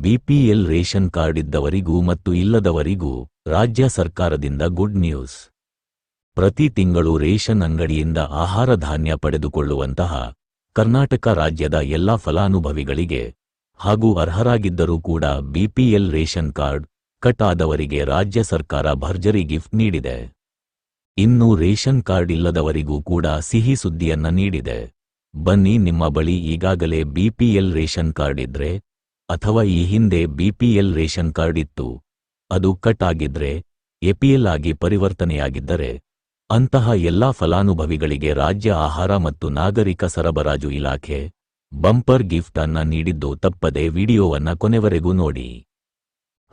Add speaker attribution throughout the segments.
Speaker 1: BPL ration card ಇದ್ದವರಿಗೂ ಮತ್ತು ಇಲ್ಲದವರಿಗೂ ರಾಜ್ಯ ಸರ್ಕಾರದಿಂದ ಗುಡ್ ನ್ಯೂಸ್. ಪ್ರತಿ ತಿಂಗಳು ರೇಷನ್ ಅಂಗಡಿಯಿಂದ ಆಹಾರ ಧಾನ್ಯ ಪಡೆದುಕೊಳ್ಳುವಂತಹ ಕರ್ನಾಟಕ ರಾಜ್ಯದ ಎಲ್ಲಾ ಫಲಾನುಭವಿಗಳಿಗೆ ಹಾಗೂ ಅರ್ಹರಾಗಿದ್ದರೂ ಕೂಡ ಬಿಪಿಎಲ್ ರೇಷನ್ ಕಾರ್ಡ್ ಕಟ್ ಆದವರಿಗೆ ರಾಜ್ಯ ಸರ್ಕಾರ ಭರ್ಜರಿ ಗಿಫ್ಟ್ ನೀಡಿದೆ. ಇನ್ನು ರೇಷನ್ ಕಾರ್ಡ್ ಇಲ್ಲದವರಿಗೂ ಕೂಡ ಸಿಹಿ ಸುದ್ದಿಯನ್ನ ನೀಡಿದೆ. ಬನ್ನಿ ನಿಮ್ಮ ಬಳಿ ಈಗಾಗಲೇ ಬಿಪಿಎಲ್ ರೇಷನ್ ಕಾರ್ಡ್ ಇದ್ರೆ ಅಥವಾ ಈ ಹಿಂದೆ ಬಿಪಿಎಲ್ ರೇಷನ್ ಕಾರ್ಡ್ ಇತ್ತು, ಅದು ಕಟ್ ಆಗಿದ್ರೆ ಎಪಿಎಲ್ ಆಗಿ ಪರಿವರ್ತನೆಯಾಗಿದ್ದರೆ, ಅಂತಹ ಎಲ್ಲಾ ಫಲಾನುಭವಿಗಳಿಗೆ ರಾಜ್ಯ ಆಹಾರ ಮತ್ತು ನಾಗರಿಕ ಸರಬರಾಜು ಇಲಾಖೆ ಬಂಪರ್ ಗಿಫ್ಟ್ ಅನ್ನ ನೀಡಿದ್ದು ತಪ್ಪದೆ ವಿಡಿಯೋವನ್ನ ಕೊನೆವರೆಗೂ ನೋಡಿ.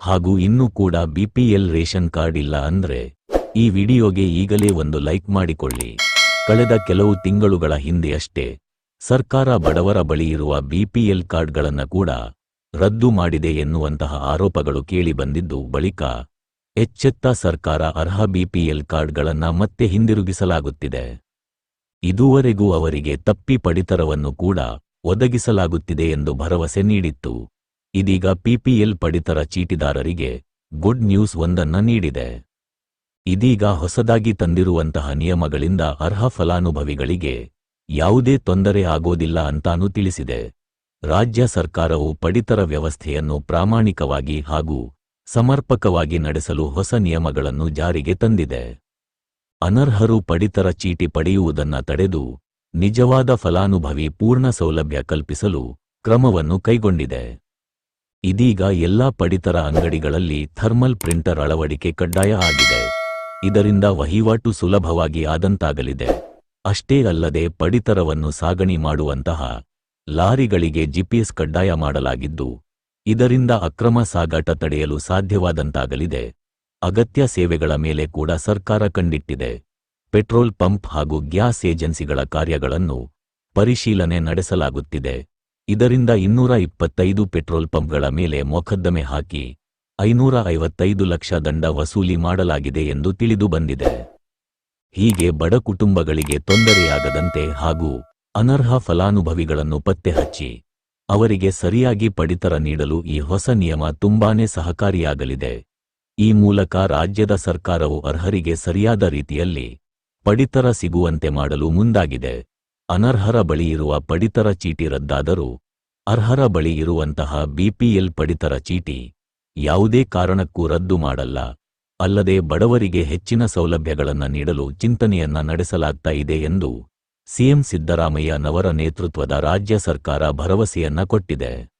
Speaker 1: ಹಾಗೂ ಇನ್ನೂ ಕೂಡ ಬಿಪಿಎಲ್ ರೇಷನ್ ಕಾರ್ಡ್ ಇಲ್ಲ ಅಂದ್ರೆ, ಈ ವಿಡಿಯೋಗೆ ಈಗಲೇ ಒಂದು ಲೈಕ್ ಮಾಡಿಕೊಳ್ಳಿ. ಕಳೆದ ಕೆಲವು ತಿಂಗಳುಗಳ ಹಿಂದೆಯಷ್ಟೇ ಸರ್ಕಾರ ಬಡವರ ಬಳಿ ಇರುವ ಬಿಪಿಎಲ್ ಕಾರ್ಡ್ಗಳನ್ನು ಕೂಡ ರದ್ದು ಮಾಡಿದೆ ಎನ್ನುವಂತಹ ಆರೋಪಗಳು ಕೇಳಿಬಂದಿದ್ದು ಬಳಿಕ ಎಚ್ಚೆತ್ತ ಸರ್ಕಾರ ಅರ್ಹ ಬಿಪಿಎಲ್ ಕಾರ್ಡ್ಗಳನ್ನ ಮತ್ತೆ ಹಿಂದಿರುಗಿಸಲಾಗುತ್ತಿದೆ. ಇದುವರೆಗೂ ಅವರಿಗೆ ತಪ್ಪಿ ಪಡಿತರವನ್ನು ಕೂಡ ಒದಗಿಸಲಾಗುತ್ತಿದೆ ಎಂದು ಭರವಸೆ ನೀಡಿತ್ತು. ಇದೀಗ ಪಿಪಿಎಲ್ ಪಡಿತರ ಚೀಟಿದಾರರಿಗೆ ಗುಡ್ ನ್ಯೂಸ್ ಒಂದನ್ನ ನೀಡಿದೆ. ಇದೀಗ ಹೊಸದಾಗಿ ತಂದಿರುವಂತಹ ನಿಯಮಗಳಿಂದ ಅರ್ಹ ಫಲಾನುಭವಿಗಳಿಗೆ ಯಾವುದೇ ತೊಂದರೆ ಆಗೋದಿಲ್ಲ ಅಂತಾನೂ ತಿಳಿಸಿದೆ. ರಾಜ್ಯ ಸರ್ಕಾರವು ಪಡಿತರ ವ್ಯವಸ್ಥೆಯನ್ನು ಪ್ರಾಮಾಣಿಕವಾಗಿ ಹಾಗೂ ಸಮರ್ಪಕವಾಗಿ ನಡೆಸಲು ಹೊಸ ನಿಯಮಗಳನ್ನು ಜಾರಿಗೆ ತಂದಿದೆ. ಅನರ್ಹರು ಪಡಿತರ ಚೀಟಿ ಪಡೆಯುವುದನ್ನ ತಡೆದು ನಿಜವಾದ ಫಲಾನುಭವಿ ಪೂರ್ಣ ಸೌಲಭ್ಯ ಕಲ್ಪಿಸಲು ಕ್ರಮವನ್ನು ಕೈಗೊಂಡಿದೆ. ಇದೀಗ ಎಲ್ಲಾ ಪಡಿತರ ಅಂಗಡಿಗಳಲ್ಲಿ ಥರ್ಮಲ್ ಪ್ರಿಂಟರ್ ಅಳವಡಿಕೆ ಕಡ್ಡಾಯ ಆಗಿದೆ. ಇದರಿಂದ ವಹಿವಾಟು ಸುಲಭವಾಗಿ ಆದಂತಾಗಲಿದೆ. ಅಷ್ಟೇ ಅಲ್ಲದೆ ಪಡಿತರವನ್ನು ಸಾಗಣೆ ಮಾಡುವಂತಹ ಲಾರಿಗಳಿಗೆ ಜಿಪಿಎಸ್ ಕಡ್ಡಾಯ ಮಾಡಲಾಗಿದ್ದು, ಇದರಿಂದ ಅಕ್ರಮ ಸಾಗಾಟ ತಡೆಯಲು ಸಾಧ್ಯವಾದಂತಾಗಲಿದೆ. ಅಗತ್ಯ ಸೇವೆಗಳ ಮೇಲೆ ಕೂಡ ಸರ್ಕಾರ ಕಂಡಿಟ್ಟಿದೆ ಪೆಟ್ರೋಲ್ ಪಂಪ್ ಹಾಗೂ ಗ್ಯಾಸ್ ಏಜೆನ್ಸಿಗಳ ಕಾರ್ಯಗಳನ್ನು ಪರಿಶೀಲನೆ ನಡೆಸಲಾಗುತ್ತಿದೆ. ಇದರಿಂದ ಇನ್ನೂರ ಇಪ್ಪತ್ತೈದು ಪೆಟ್ರೋಲ್ ಪಂಪ್ಗಳ ಮೇಲೆ ಮೊಕದ್ದಮೆ ಹಾಕಿ ಐನೂರ ಐವತ್ತೈದು ಲಕ್ಷ ದಂಡ ವಸೂಲಿ ಮಾಡಲಾಗಿದೆ ಎಂದು ತಿಳಿದುಬಂದಿದೆ ಹೀಗೆ ಬಡ ಕುಟುಂಬಗಳಿಗೆ ತೊಂದರೆಯಾಗದಂತೆ ಹಾಗೂ ಅನರ್ಹ ಫಲಾನುಭವಿಗಳನ್ನು ಪತ್ತೆ ಹಚ್ಚಿ ಅವರಿಗೆ ಸರಿಯಾಗಿ ಪಡಿತರ ನೀಡಲು ಈ ಹೊಸ ನಿಯಮ ತುಂಬಾನೇ ಸಹಕಾರಿಯಾಗಲಿದೆ. ಈ ಮೂಲಕ ರಾಜ್ಯದ ಸರ್ಕಾರವು ಅರ್ಹರಿಗೆ ಸರಿಯಾದ ರೀತಿಯಲ್ಲಿ ಪಡಿತರ ಸಿಗುವಂತೆ ಮಾಡಲು ಮುಂದಾಗಿದೆ. ಅನರ್ಹರ ಬಳಿ ಇರುವ ಪಡಿತರ ಚೀಟಿ ರದ್ದಾದರೂ, ಅರ್ಹರ ಬಳಿ ಇರುವಂತಹ ಬಿಪಿಎಲ್ ಪಡಿತರ ಚೀಟಿ ಯಾವುದೇ ಕಾರಣಕ್ಕೂ ರದ್ದು ಮಾಡಲ್ಲ. ಅಲ್ಲದೆ ಬಡವರಿಗೆ ಹೆಚ್ಚಿನ ಸೌಲಭ್ಯಗಳನ್ನು ನೀಡಲು ಚಿಂತನೆಯನ್ನ ನಡೆಸಲಾಗ್ತಾ ಇದೆ ಎಂದು ಸಿಎಂ ಸಿದ್ದರಾಮಯ್ಯನವರ ನೇತೃತ್ವದ ರಾಜ್ಯ ಸರ್ಕಾರ ಭರವಸೆಯನ್ನ ಕೊಟ್ಟಿದೆ.